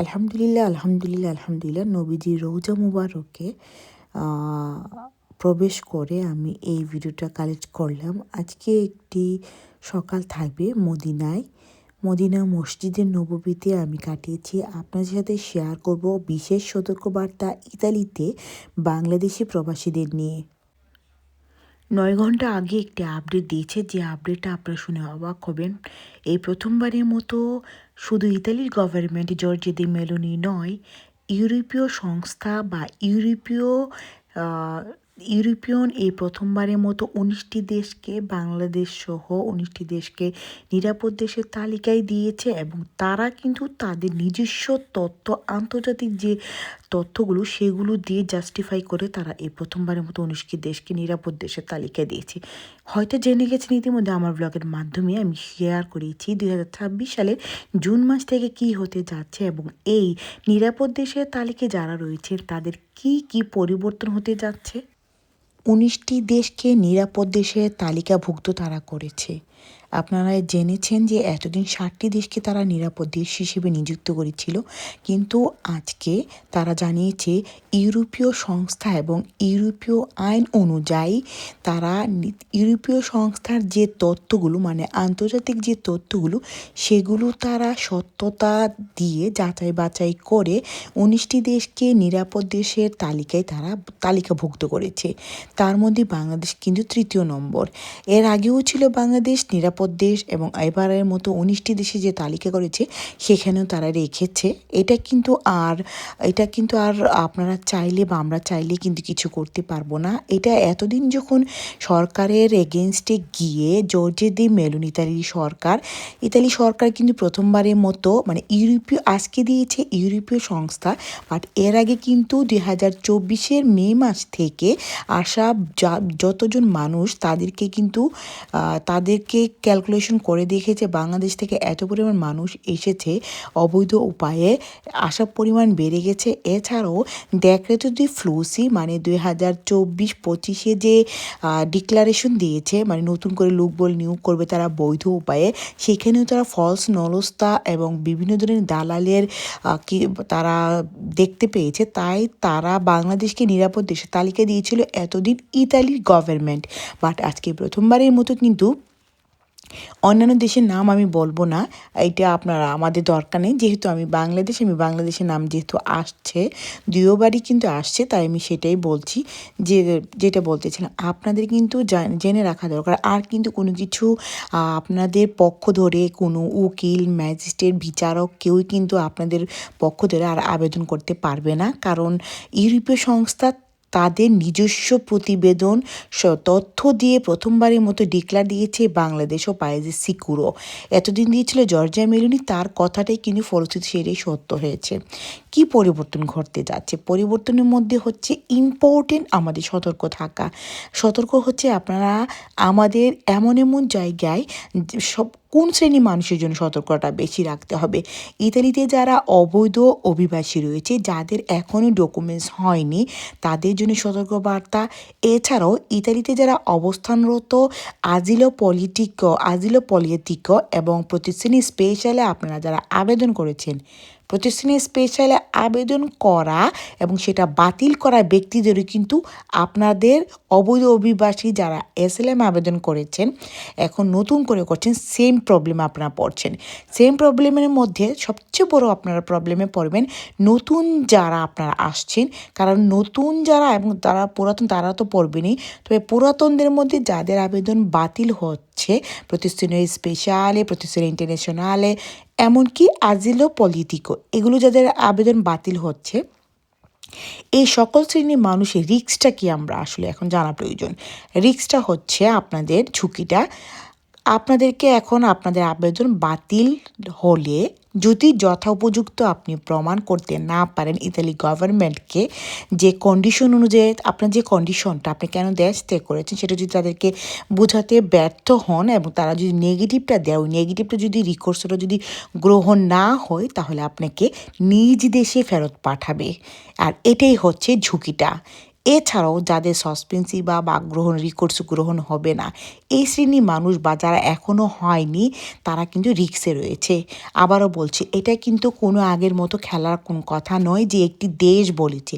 আলহামদুলিল্লাহ আলহামদুলিল্লাহ আলহামদুলিল্লাহ। নবীজি রৌজা মুবারকে প্রবেশ করে আমি এই ভিডিওটা কালেক্ট করলাম। আজকে একটি সকাল থাকবে মদিনায়। মদিনা মসজিদের নববীতে আমি কাটিয়েছি। আপনাদের সাথে শেয়ার করব বিশেষ সতর্কবার্তা ইতালিতে বাংলাদেশি প্রবাসীদের নিয়ে। নয় ঘণ্টা আগে একটি আপডেট দিয়েছে। যে আপডেটটা আপনারা শুনে অবাক হবেন। এই প্রথমবারের মতো শুধু ইতালির গভর্নমেন্ট জর্জে দি মেলোনি নয় ইউরোপীয় সংস্থা বা ইউরোপীয় ইউরোপিয়ন এই প্রথমবারের মতো উনিশটি দেশকে, বাংলাদেশ সহ উনিশটি দেশকে নিরাপদ দেশের তালিকায় দিয়েছে এবং তারা কিন্তু তাদের নিজস্ব তথ্য আন্তর্জাতিক যে তথ্যগুলো সেগুলো দিয়ে জাস্টিফাই করে তারা এই প্রথমবারের মতো উনিশটি দেশকে নিরাপদ দেশের তালিকায় দিয়েছে। হয়তো জেনে গেছেন ইতিমধ্যে আমার ব্লগের মাধ্যমে আমি শেয়ার করেছি দুই হাজার ছাব্বিশ সালের জুন মাস থেকে কি হতে যাচ্ছে এবং এই নিরাপদ দেশের তালিকায় যারা রয়েছে তাদের কি কি পরিবর্তন হতে যাচ্ছে। উনিশটি দেশকে নিরাপদ দেশের তালিকাভুক্ত তারা করেছে। আপনারা জেনেছেন যে এতদিন ষাটটি দেশকে তারা নিরাপদ দেশ হিসেবে নিযুক্ত করেছিল, কিন্তু আজকে তারা জানিয়েছে ইউরোপীয় সংস্থা এবং ইউরোপীয় আইন অনুযায়ী তারা ইউরোপীয় সংস্থার যে তথ্যগুলো মানে আন্তর্জাতিক যে তথ্যগুলো সেগুলো তারা সত্যতা দিয়ে যাচাই বাছাই করে উনিশটি দেশকে নিরাপদ দেশের তালিকায় তারা তালিকাভুক্ত করেছে। তার মধ্যে বাংলাদেশ কিন্তু তৃতীয় নম্বর। এর আগেও ছিল বাংলাদেশ নিরাপদ দেশ এবং এবারের মতো উনিশটি দেশে যে তালিকা করেছে, সেখানেও তারা রেখেছে। এটা কিন্তু আর, এটা কিন্তু আর আপনারা চাইলে বা আমরা চাইলে কিন্তু কিছু করতে পারব না। এটা এতদিন যখন সরকারের এগেনস্টে গিয়ে জর্জে দি মেলুন ইতালি সরকার ইতালি সরকার কিন্তু প্রথমবারের মতো মানে ইউরোপীয়, আজকে দিয়েছে ইউরোপীয় সংস্থা বাট এর আগে কিন্তু দুই হাজার চব্বিশের মে মাস থেকে আসা যা, যতজন মানুষ তাদেরকে কিন্তু তাদেরকে ক্যালকুলেশন করে দেখেছে বাংলাদেশ থেকে এত পরিমাণ মানুষ এসেছে অবৈধ উপায়ে আসার পরিমাণ বেড়ে গেছে। এছাড়াও ডেক্রেটো দি ফ্লুসি মানে দুই হাজার চব্বিশ পঁচিশে যে ডিক্লারেশন দিয়েছে মানে নতুন করে লোকবল নিয়োগ করবে তারা বৈধ উপায়ে, সেখানেও তারা ফলস নলস্তা এবং বিভিন্ন ধরনের দালালের কি, তারা দেখতে পেয়েছে। তাই তারা বাংলাদেশকে নিরাপদ দেশের তালিকা দিয়েছিল এতদিন ইতালির গভর্নমেন্ট বাট আজকে প্রথমবারের মতো কিন্তু অন্যান্য দেশের নাম আমি বলব না এটা আপনারা, আমাদের দরকার নেই। যেহেতু আমি বাংলাদেশ, আমি বাংলাদেশের নাম যেহেতু আসছে দুইবারই কিন্তু আসছে, তাই আমি সেটাই বলছি। যে, যেটা বলতেছিলাম আপনাদের কিন্তু জেনে রাখা দরকার। আর কিন্তু কোনো কিছু আপনাদের পক্ষ ধরে কোনো উকিল, ম্যাজিস্ট্রেট, বিচারক কেউই কিন্তু আপনাদের পক্ষ ধরে আর আবেদন করতে পারবে না। কারণ ইউরোপীয় সংস্থা তাদের নিজস্ব প্রতিবেদন তথ্য দিয়ে প্রথমবারের মতো ডিক্লার দিয়েছে বাংলাদেশ ও পায়েজে সিকুরো এতদিন দিয়েছিল জর্জিয়া মেলুনি, তার কথাটাই কিন্তু ফলশ্রুতি সেটাই সত্য হয়েছে। কি পরিবর্তন ঘটতে যাচ্ছে? পরিবর্তনের মধ্যে হচ্ছে ইম্পর্টেন্ট আমাদের সতর্ক থাকা। সতর্ক হচ্ছে আপনারা আমাদের এমন এমন জায়গায় সব, কোন শ্রেণি মানুষের জন্য সতর্কতা বেশি রাখতে হবে? ইতালিতে যারা অবৈধ অভিবাসী রয়েছে, যাদের এখনও ডকুমেন্টস হয়নি, তাদের জন্য সতর্কবার্তা। এছাড়াও ইতালিতে যারা অবস্থানরত আজিলো পলিটিক আজিলো পলিটিক এবং প্রতিশ্রুতি স্পেশালে আপনারা যারা আবেদন করেছেন প্রতিষ্ঠানে স্পেশালে আবেদন করা এবং সেটা বাতিল করা ব্যক্তিদেরও কিন্তু আপনাদের অবৈধ অভিবাসী যারা এসএলএম আবেদন করেছেন, এখন নতুন করে করছেন সেম প্রবলেম আপনারা পড়ছেন। সেম প্রবলেমের মধ্যে সবচেয়ে বড় আপনারা প্রবলেমে পড়বেন, নতুন যারা আপনারা আসছেন, কারণ নতুন যারা এবং তারা পুরাতন, তারা তো পড়বেনই। তবে পুরাতনদের মধ্যে যাদের আবেদন বাতিল হচ্ছে প্রতিষ্ঠানে স্পেশালে প্রতিষ্ঠানে ইন্টারন্যাশনালে এমনকি আজিলো পলিটিকো এগুলো যাদের আবেদন বাতিল হচ্ছে এই সকল শ্রেণির মানুষের রিক্সটা কি আমরা আসলে এখন জানা প্রয়োজন? রিক্সটা হচ্ছে আপনাদের ঝুঁকিটা আপনাদেরকে এখন আপনাদের আবেদন বাতিল হলে যদি যথোপযুক্ত আপনি প্রমাণ করতে না পারেন ইতালি গভর্নমেন্টকে, যে কন্ডিশন অনুযায়ী আপনার যে কন্ডিশনটা আপনি কেন দেশ ত্যাগ করেছেন সেটা যদি তাদেরকে বোঝাতে ব্যর্থ হন এবং তারা যদি নেগেটিভটা দেয়, ওই নেগেটিভটা যদি রিকোর্সটা যদি গ্রহণ না হয়, তাহলে আপনাকে নিজ দেশে ফেরত পাঠাবে। আর এটাই হচ্ছে ঝুঁকিটা। এছাড়াও যাদের সসপেন্সি বা বাক গ্রহণ রিকোর্স গ্রহণ হবে না, এই শ্রেণির মানুষ বা যারা এখনও হয়নি, তারা কিন্তু রিক্সে রয়েছে। আবারও বলছি, এটা কিন্তু কোনো আগের মতো খেলার কোনো কথা নয় যে একটি দেশ বলেছে।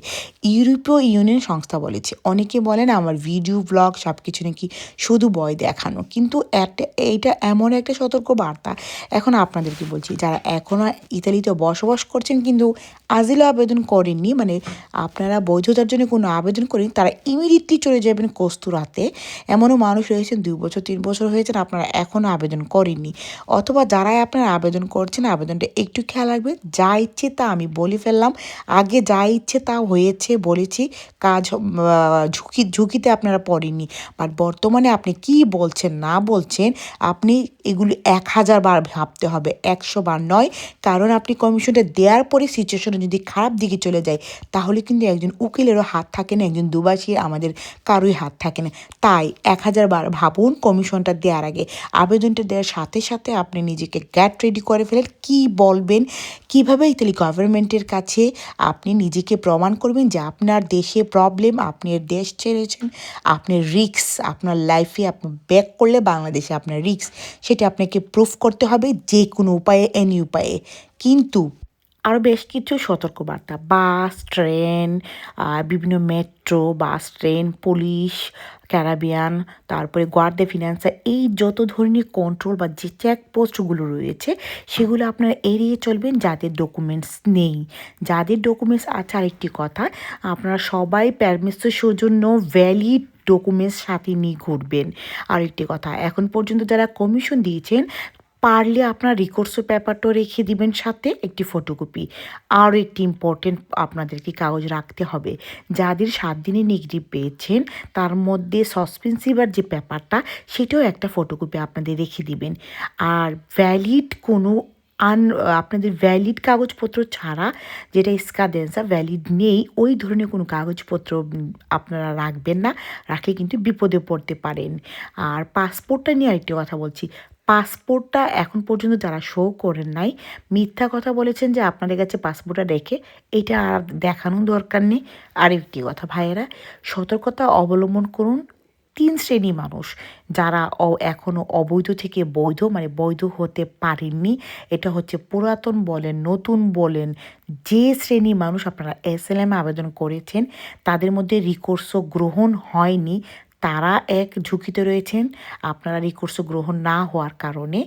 ইউরোপীয় ইউনিয়ন সংস্থা বলেছে। অনেকে বলেন আমার ভিডিও ব্লগ সব কিছু নাকি শুধু বয় দেখানো। কিন্তু এইটা এমন একটা সতর্ক বার্তা এখন আপনাদেরকে বলছি, যারা এখনও ইতালিতে বসবাস করছেন কিন্তু আজিলও আবেদন করেননি মানে আপনারা বৈধতার জন্য কোনো আবেদন করেন তারা ইমিডিয়েটলি চলে যাবেন কস্তুরাতে। এমনও মানুষ রয়েছেন, দুই বছর, তিন বছর হয়েছেন, আপনারা এখনও আবেদন করেননি। অথবা যারাই আপনারা আবেদন করছেন, আবেদনটা একটু খেয়াল রাখবেন, যা ইচ্ছে তা আমি বলে ফেললাম, আগে যা ইচ্ছে তা হয়েছে বলেছি, কাজ ঝুঁকি, ঝুঁকিতে আপনারা পড়েননি। বাট বর্তমানে আপনি কি বলছেন, না বলছেন, আপনি এগুলি এক হাজার বার ভাবতে হবে, একশো বার নয়, কারণ আপনি কমিশনটা দেওয়ার পরে সিচুয়েশন যদি খারাপ দিকে চলে যায়, তাহলে কিন্তু একজন উকিলেরও হাত থাকে না, একজন দুবাসীর আমাদের কারোই হাত থাকে না। তাই এক হাজার বার ভাবুন কমিশনটা দেওয়ার আগে। আবেদনটা দেওয়ার সাথে সাথে আপনি নিজেকে গ্যাট রেডি করে ফেলেন। কি বলবেন? কীভাবে ইতালি গভর্নমেন্টের কাছে আপনি নিজেকে প্রমাণ করবেন যে আপনার দেশে প্রবলেম আপনি দেশ ছেড়েছেন আপনার রিক্স আপনার লাইফে আপনি ব্যাক করলে বাংলাদেশে আপনার রিক্স সেটা আপনাকে প্রুফ করতে হবে যে কোনো উপায়ে এনি উপায়ে। কিন্তু আরও বেশ কিছু সতর্কবার্তা। বাস, ট্রেন বিভিন্ন metro, bus, train, police, Caribbean, তারপরে গোয়ার্দে ফিনান্সা, এই যত ধরনের কন্ট্রোল বা যে চেকপোস্টগুলো রয়েছে, সেগুলো আপনারা এড়িয়ে চলবেন যাদের ডকুমেন্টস নেই। যাদের ডকুমেন্টস আছে আরেকটি কথা, আপনারা সবাই প্যারমিসের সৌজন্য ভ্যালিড ডকুমেন্টস সাথে নিয়ে ঘুরবেন। আরেকটি কথা, এখন পর্যন্ত যারা কমিশন দিয়েছেন পারলে আপনার রিকোর্স পেপারটা রেখে দিবেন সাথে একটি ফটোকপি আর একটি ইম্পর্টেন্ট আপনাদেরকে কাগজ রাখতে হবে। যাদের সাত দিনে নেগেটিভ পেয়েছেন, তার মধ্যে সসপেন্সিভার যে পেপারটা সেটাও একটা ফটোকপি আপনাদের রেখে দিবেন। আর ভ্যালিড কোনো আন, আপনাদের ভ্যালিড কাগজপত্র ছাড়া, যেটা স্কাদেন্সা ভ্যালিড নেই, ওই ধরনের কোনো কাগজপত্র আপনারা রাখবেন না। রাখলে কিন্তু বিপদে পড়তে পারেন। আর পাসপোর্টটা নিয়ে আরেকটি কথা বলছি। পাসপোর্টটা এখন পর্যন্ত যারা শো করেন নাই, মিথ্যা কথা বলেছেন যে আপনাদের কাছে পাসপোর্টটা রেখে, এটা আর দেখানোর দরকার নেই। আরেকটি কথা ভাইয়েরা, সতর্কতা অবলম্বন করুন তিন শ্রেণি মানুষ যারা অ- এখনও অবৈধ থেকে বৈধ মানে বৈধ হতে পারেননি। এটা হচ্ছে পুরাতন বলেন, নতুন বলেন, যে শ্রেণি মানুষ আপনারা এস আবেদন করেছেন, তাদের মধ্যে রিকোর্সও গ্রহণ হয়নি। তারা এক ঝুঁকিতে রয়েছেন আপনারা রিকোর্স গ্রহণ না হওয়ার কারণে।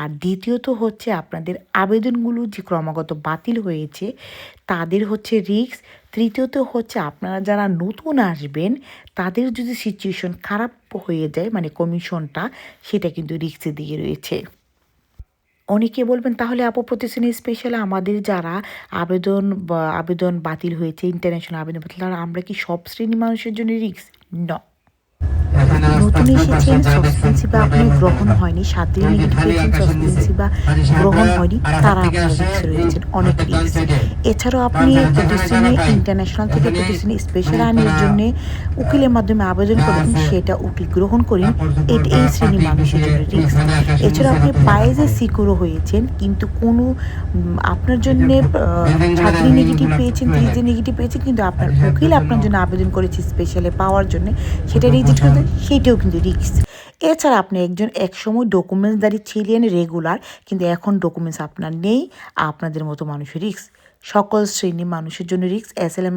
আর দ্বিতীয়ত হচ্ছে আপনাদের আবেদনগুলো যে ক্রমাগত বাতিল হয়েছে, তাদের হচ্ছে রিস্ক। তৃতীয়ত হচ্ছে আপনারা যারা নতুন আসবেন, তাদের যদি সিচুয়েশন খারাপ হয়ে যায় মানে কমিশনটা, সেটা কিন্তু রিস্কের দিকে রয়েছে। অনেকে বলবেন, তাহলে আপু প্রতিশ্রুতি স্পেশাল আমাদের যারা আবেদন আবেদন বাতিল হয়েছে ইন্টারন্যাশনাল আবেদন বাতিল, তারা আমরা কি সব শ্রেণি মানুষের জন্য রিক্স ন নতুন এসেছেন বা গ্রহণ হয়নি সাত দিন নেগেটিভ পেয়েছেন সসপেন্সি বা গ্রহণ হয়নি তারা আপনার রিক্স রয়েছেন অনেক রিক্স এছাড়াও আপনি ইন্টারন্যাশনাল থেকে স্পেশাল আইনের জন্য উকিলের মাধ্যমে আবেদন করেন সেটা উকিল গ্রহণ করেন। এটা এই শ্রেণির মানুষের জন্য রিক্স এছাড়া আপনি পায়েজে সিকিউরও হয়েছেন কিন্তু কোনো আপনার জন্য ছাত্রী নেগেটিভ পেয়েছেন ত্রিজে নেগেটিভ পেয়েছেন কিন্তু আপনার উকিল আপনার জন্য আবেদন করেছে স্পেশালে পাওয়ার জন্য। সেটা রিজেক্ট করতে সেটাও কিন্তু রিক্স এছাড়া আপনি একজন একসময় ডকুমেন্টসদারি ছিলেন রেগুলার কিন্তু এখন ডকুমেন্টস আপনার নেই, আপনাদের মতো মানুষের রিক্স সকল শ্রেণির মানুষের জন্য রিক্স এস এল এম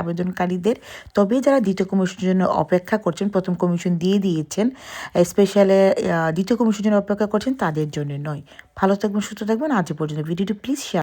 আবেদনকারীদের। তবে যারা দ্বিতীয় কমিশনের জন্য অপেক্ষা করছেন, প্রথম কমিশন দিয়ে দিয়েছেন স্পেশালে দ্বিতীয় কমিশনের জন্য অপেক্ষা করছেন, তাদের জন্য নয়। ভালো থাকবেন, সুস্থ থাকবেন। আজ পর্যন্ত ভিডিওটি প্লিজ শেয়ার